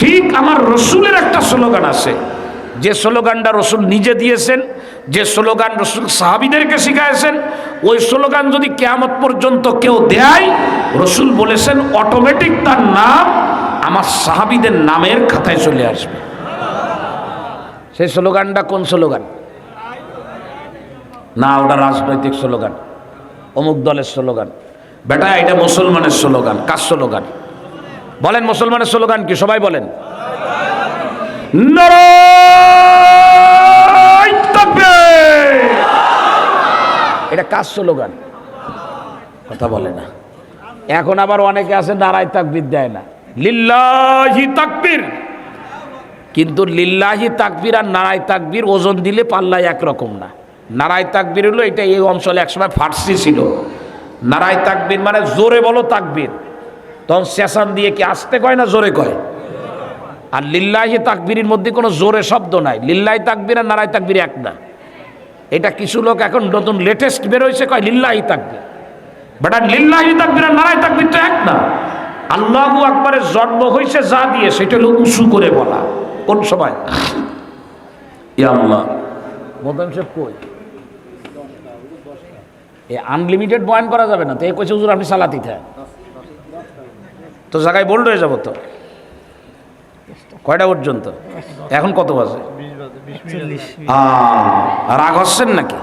ঠিক আমার রসুলের একটা স্লোগান আছে। যে স্লোগানটা রসুল নিজে দিয়েছেন, যে স্লোগান রসুল সাহাবিদেরকে শিখাইছেন, ওই স্লোগান যদি কেয়ামত পর্যন্ত কেউ দেয়, রসুল বলেছেন অটোমেটিক তার নাম আমার সাহাবিদের নামের খাতায় চলে আসবে। সেই স্লোগানটা কোন স্লোগান? না, ওটা রাজনৈতিক স্লোগান, অমুক দলের স্লোগান। বেটা, এটা মুসলমানের স্লোগান, কার স্লোগান? বলেন মুসলমানের স্লোগান কি? সবাই বলেন। এটা কার স্লোগান? কথা বলে না। এখন আবার অনেকে আছে নারায় তাকবির দেয় না। লিল্লাহি তাকবীর। কিন্তু লিল্লাহি তাকবীর আর নারায় তাকবীর ওজন দিলে পাল্লায় একরকম না। নারায় তাকবীর হলো এটা এই অঞ্চলে একসময় ফার্সি ছিল। নারায় তাকবীর মানে জোরে বলো তাকবীর। তখন সেশন দিয়ে কি আসতে কয় না জোরে কয়? আর লিল্লাহি তাকবীরের মধ্যে কোনো জোরে শব্দ নাই। লিল্লাহি তাকবীর আর নারায় তাকবীর এক না। এটা কিছু লোক এখন নতুন লেটেস্ট বেরোইছে কয় লিল্লাহি তাকবীর। বাট লিল্লাহি তাকবীর আর নারায় তাকবীর তো এক না। আল্লাহু আকবারের জন্ম হয়েছে যা দিয়ে, সেটা হলো উঁচু করে বলা। কোন সময়? আল্লাহ। মোদান কই? এ আনলিমিটেড বয়ান করা যাবে না। তো এ কইছে, হুজুর, আপনি সালাতি থাক তো জায়গায় বোল্ড হয়ে যাব তো। কয়টা পর্যন্ত? এখন কত বাজে? রাগ হচ্ছেন নাকি?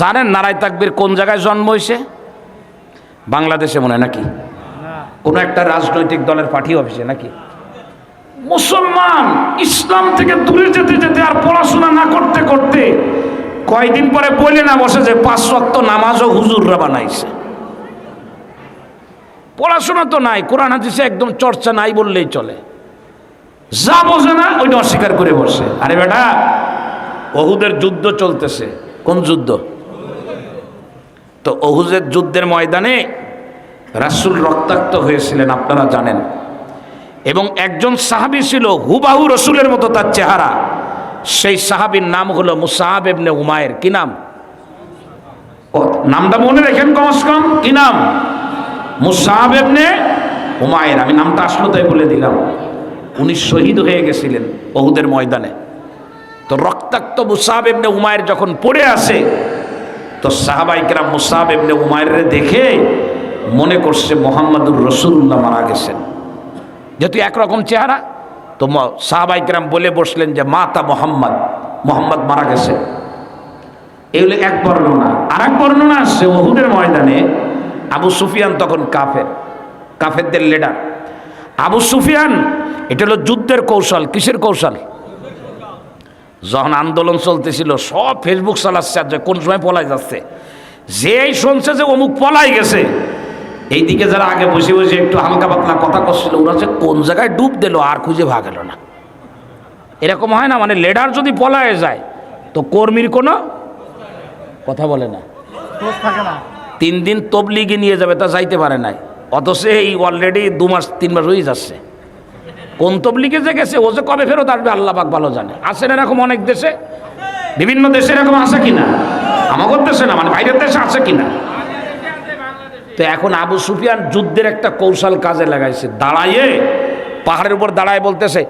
জানেন নারায় তাকবীর কোন জায়গায় জন্ম হয়েছে? বাংলাদেশে মনে নাকি? কোনো একটা রাজনৈতিক দলের পার্টি অফিসে নাকি? মুসলমান ইসলাম থেকে দূরে যেতে যেতে আর পড়াশোনা না করতে করতে কয়দিন পরে বলে না বসে যে পাঁচ ওয়াক্ত নামাজও হুজুররা বানাইছে। পড়াশোনা তো নাই, কোরআন হাদিসে একদম চর্চা নাই বললেই চলে। যা বোঝে না, ওইটা অস্বীকার করে বসে। আরে বেটা অহুদের যুদ্ধ চলতেছে। কোন যুদ্ধ? তো অহুদের যুদ্ধের ময়দানে রাসূল রক্তাক্ত হয়েছিলেন, আপনারা জানেন। এবং একজন সাহাবী ছিল, হুবাহু রসুলের মতো তার চেহারা। সেই সাহাবীর নাম হলো মুসাহাব এবনে উমায়ের। কি নাম? নামটা মনে রেখেন কমস কম। কি নাম? মুসাহাব উমায়ের আমি নামটা আসলো তাই বলে দিলাম। উনি শহীদ হয়ে গেছিলেন বহুদের ময়দানে। তো রক্তাক্ত মুসাহাব এবনে উমায়ের যখন পড়ে আসে, তো সাহাবাইকেরা মুসাহাব এবনে উমায়ের দেখে মনে করছে মোহাম্মদুর রসুল্লাহ মারা গেছেন। যেহেতু একরকম চেহারা, তো সাহাবাইকেরাম বলে বসলেন যে, মাতা মোহাম্মদ মোহাম্মদ মারা গেছে। এই হলো এক বর্ণনা আর এক বর্ণনা আসছে ওহুদের ময়দানে আবু সুফিয়ান তখন কাফের, কাফেরদের লিডার আবু সুফিয়ান, এটা হলো যুদ্ধের কৌশল, কিসের কৌশল? যখন আন্দোলন চলতেছিল, সব ফেসবুক চালাচ্ছে, আর কোন সময় পলাই যাচ্ছে। যেই শুনছে যে অমুক পলাই গেছে, এইদিকে যারা আগে বসে বসে একটু হালকা পাতলা কথা করছিল, ওরা যে কোন জায়গায় ডুব দিল, আর খুঁজে ভাগেল না। এরকম হয় না? মানে লেডার যদি পলায় যায়, তো কর্মীর কোনো কথা বলে না। তিন দিন তবলিগে নিয়ে যাবে তা যাইতে পারে নাই। অথচ এই অলরেডি দু মাস, তিন মাস হয়ে যাচ্ছে। কোন তবলিগে যে গেছে, ও যে কবে ফেরত আসবে, আল্লাহ পাক ভালো জানে। আছেন এরকম অনেক দেশে? বিভিন্ন দেশে এরকম আছে কিনা? আমাদের দেশে না মানে বাইরের দেশে আছে কিনা? তো এখন আবু সুফিয়ান যুদ্ধের একটা কৌশল কাজে লাগাইছে। দাঁড়াইয়ে পাহাড়ের উপর দাঁড়ায় বলতেছে,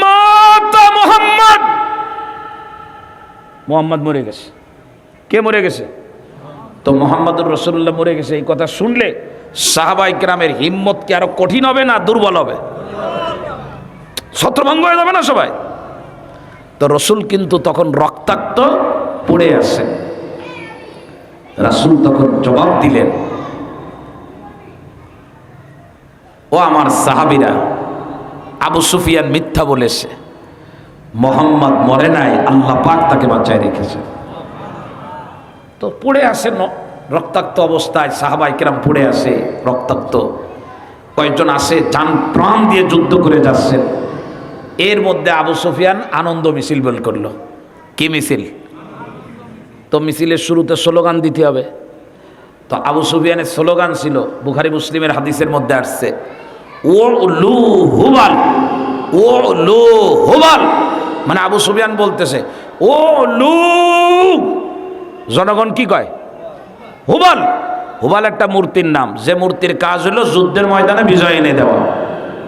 মাতা মোহাম্মদ! মোহাম্মদ মরে গেছে। কে মরে গেছে? তো মোহাম্মদুর রসুল্লাহ মরে গেছে। এই কথা শুনলে সাহাবাই গ্রামের হিম্মত কি আরও কঠিন হবে না দুর্বল হবে? ছত্রভঙ্গ হয়ে যাবে না সবাই? তো রসুল কিন্তু তখন রক্তাক্ত পড়ে আছে রাসুল তখন জবাব দিলেন, ও আমার সাহাবিরা, আবু সুফিয়ান মিথ্যা বলেছে। মোহাম্মদ মরে নাই, আল্লাহ পাক তাকে বাঁচায় রেখেছে। তো পড়ে আসে রক্তাক্ত অবস্থায় সাহাবাই কিরাম পড়ে আসে রক্তাক্ত। কয়েকজন আসে, যান প্রাণ দিয়ে যুদ্ধ করে যাচ্ছেন। এর মধ্যে আবু সুফিয়ান আনন্দ মিছিল বের করল। কি মিছিল? তো মিছিলের শুরুতে স্লোগান দিতে হবে। তো আবু সুফিয়ানের স্লোগান ছিল, বুখারি মুসলিমের হাদিসের মধ্যে আসছে ও লু হুবাল ও লু হুবাল মানে আবু সুফিয়ান বলতেছে ও লু জনগণ কি কয়? হুবাল। হুবাল একটা মূর্তির নাম। যে মূর্তির কাজ হলো যুদ্ধের ময়দানে বিজয় এনে দেওয়া।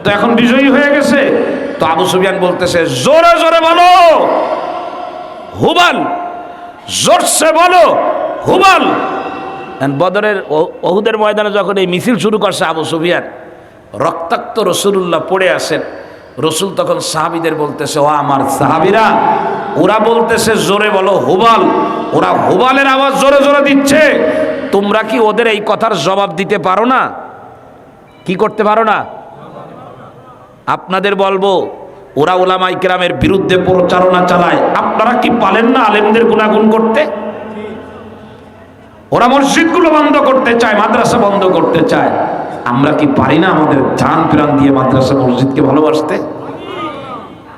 তো এখন বিজয়ী হয়ে গেছে। তো আবু সুফিয়ান বলতেছে, জোরে জোরে বলো। হুবাল। জোরসে বলো। হুবাল। বদরের ওহুদের ময়দানে যখন এই মিছিল শুরু করছে আবু সুফিয়ান, রক্তাক্ত রসুল্লাহ পড়ে আসেন। রসুল তখন সাহাবিদের বলতেছে, ও আমার সাহাবিরা, ওরা বলতেছে জোরে বলো, হুবাল। ওরা হুবালের আওয়াজ জোরে জোরে দিচ্ছে। তোমরা কি ওদের এই কথার জবাব দিতে পারো না? কি করতে পারো না? আপনাদের বলব, ওরা ওলামাই কেরামের বিরুদ্ধে প্রচারণা চালায়। আপনারা কি পালেন না আলেমদের গুণাগুণ করতে? ওরা মসজিদগুলো বন্ধ করতে চায়, মাদ্রাসা বন্ধ করতে চায়। আমরা কি পারি না আমাদের জান প্রাণ দিয়ে মাদ্রাসা মসজিদকে ভালোবাসতে?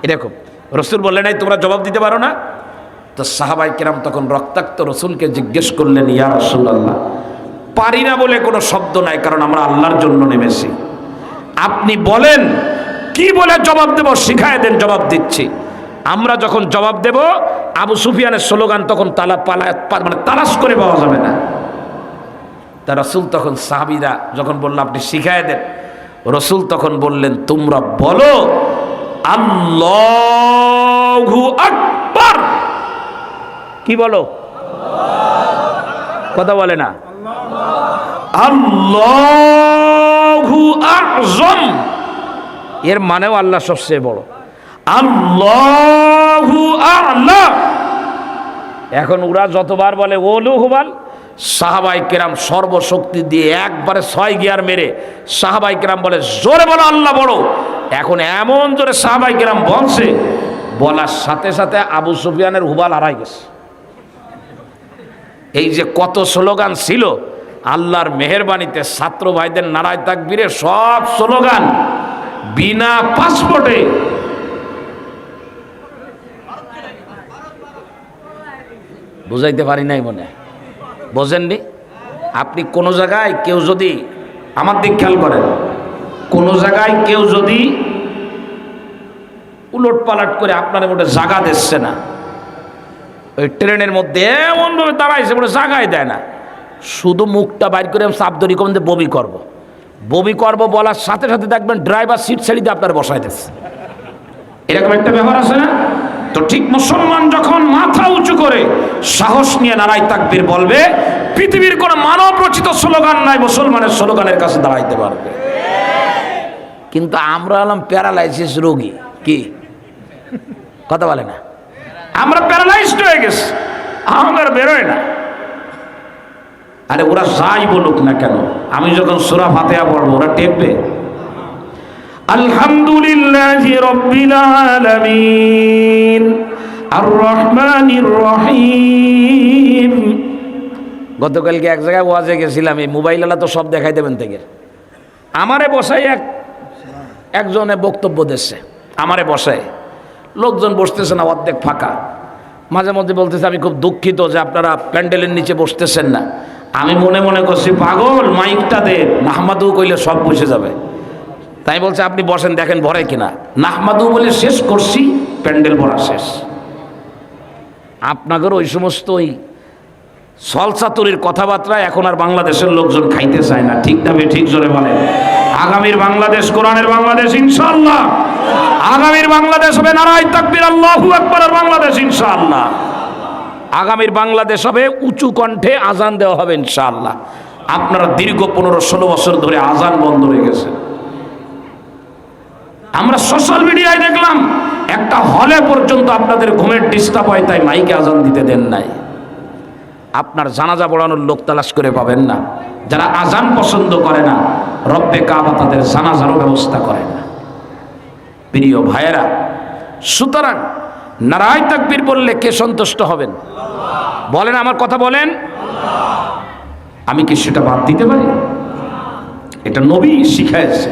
এরকম রসুল বললেন নাই তোমরা জবাব দিতে পারো না? তো সাহাবাই কেরাম তখন রক্তাক্ত রসুলকে জিজ্ঞেস করলেন, ইয়া রসুল আল্লাহ পারি না বলে কোনো শব্দ নাই, কারণ আমরা আল্লাহর জন্য নেমেছি। আপনি বলেন, কি বলে জবাব দেব? শিখায় দেন, জবাব দিচ্ছি। আমরা যখন জবাব দেব, আবু সুফিয়ানের স্লোগান তখন তালা পালা মানে তালাশ করে পাওয়া যাবে না। তা রসুল তখন সাহাবিরা যখন বলল, আপনি শিখায় দেন। রসুল তখন বললেন, তোমরা বলো, আল্লাহু আকবার। কি বলো? কথা বলে না। আল্লাহু আযম এর মানেও আল্লাহ সবচেয়ে বড়। আল্লাহু আ'লা। এখন ওরা যতবার বলে ওলু হুবাল সাহাবাই কেরাম সর্বশক্তি দিয়ে একবারে ছয় গিয়ার মেরে সাহাবাই কেরাম বলে, জোরে বলো, আল্লাহ বড় এখন এমন জোরে সাহাবাই কেরাম বলছে, বলার সাথে সাথে আবু সুফিয়ানের হুবাল হারাই গেছে। এই যে কত স্লোগান ছিল, আল্লাহর মেহরবানিতে ছাত্র ভাইদের নারায় তাকবীরে সব স্লোগান বিনা পাসপোর্টে। বুঝাইতে পারি নাই মনে হয়। বোঝেননি? আপনি কোনো জায়গায় কেউ যদি, আমার দিক খেয়াল করেন, কোনো জায়গায় কেউ যদি উলট পালাট করে আপনার মোটে জাগা দিচ্ছে না, ওই ট্রেনের মধ্যে এমনভাবে দাঁড়াইছে বলে জাগাই দেয় না। শুধু মুখটা বাইর করে সাবধানি কম দিয়ে বমি করব। বমি করব বলার সাথে সাথে দেখবেন ড্রাইভার সিট ছেড়ে দিয়ে আপনার বসাই দিচ্ছে। এরকম একটা ব্যাপার আছে না? তো ঠিক মুসলমান যখন মাথা উঁচু করে সাহস নিয়ে নারাই তাকবীর বলবে, পৃথিবীর কোনো মানব রচিত স্লোগান নাই, মুসলমানের স্লোগানের কাছে দাঁড়াইতে পারবে। কিন্তু আমরা হলাম প্যারালাইসিস রোগী। কি? কথা বলে না। আমরা প্যারালাইজড হয়ে গেছি। আমার বেরোয় না। আরে ওরা যাই বলুক না কেন, আমি যখন সুরা ফাতেহা পড়ব, ওরা টেপবে। আলহামদুলিল্লাহ আলামিন। আর রহমানির রহিম গতকালকে এক জায়গায় ওয়াজে গেছিলাম, এই মোবাইলওয়ালা তো সব দেখাই দেবেন থেকে। আমারে বসাই এক একজনে বক্তব্য দিচ্ছে আমারে বসায়। লোকজন বসতেছে না, অর্ধেক ফাঁকা। মাঝে মধ্যে বলতেছে, আমি খুব দুঃখিত যে আপনারা প্যান্ডেলের নিচে বসতেছেন না। আমি মনে মনে করছি, পাগল, মাইকটা দে। নাহমাদু কইলে সব বসে যাবে। তাই বলছে, আপনি বসেন, দেখেন ভরে কিনা। নাহমাদু বলে শেষ করছি, প্যান্ডেল ভরা শেষ। আপনাদের ওই সমস্ত ওই সলসাতুরির কথাবার্তা এখন আর বাংলাদেশের লোকজন খাইতে চায় না। ঠিক না ঠিক জোরে বলে আগামীর বাংলাদেশ, কোরআনের বাংলাদেশ, ইনশাআল্লাহ। আগামীর বাংলাদেশ হবে নারায় তাকবীর, আল্লাহু আকবারের বাংলাদেশ, ইনশাআল্লাহ। আগামীর বাংলাদেশ হবে উঁচু কণ্ঠে আজান দেওয়া হবে, ইনশাআল্লাহ। আপনারা দীর্ঘ পনেরো ষোলো বছর ধরে আজান বন্ধ হয়ে গেছে। আমরা সোশ্যাল মিডিয়ায় দেখলাম, একটা হলে পর্যন্ত আপনাদের ঘুমের ডিস্টার্ব হয়, তাই মাইকে আজান দিতে দেন নাই। আপনার জানাজা পড়ানোর লোক তালাশ করে পাবেন না। যারা আজান পছন্দ করে না, রব্বে কাবা তাদের জানাজারও ব্যবস্থা করে না। প্রিয় ভাইয়েরা, সুতরাং নারায় তাকবীর বললে কে সন্তুষ্ট হবেন? বলেন, আমার কথা বলেন। আমি কি সেটা বাদ দিতে পারি? এটা নবী শিখাইছে।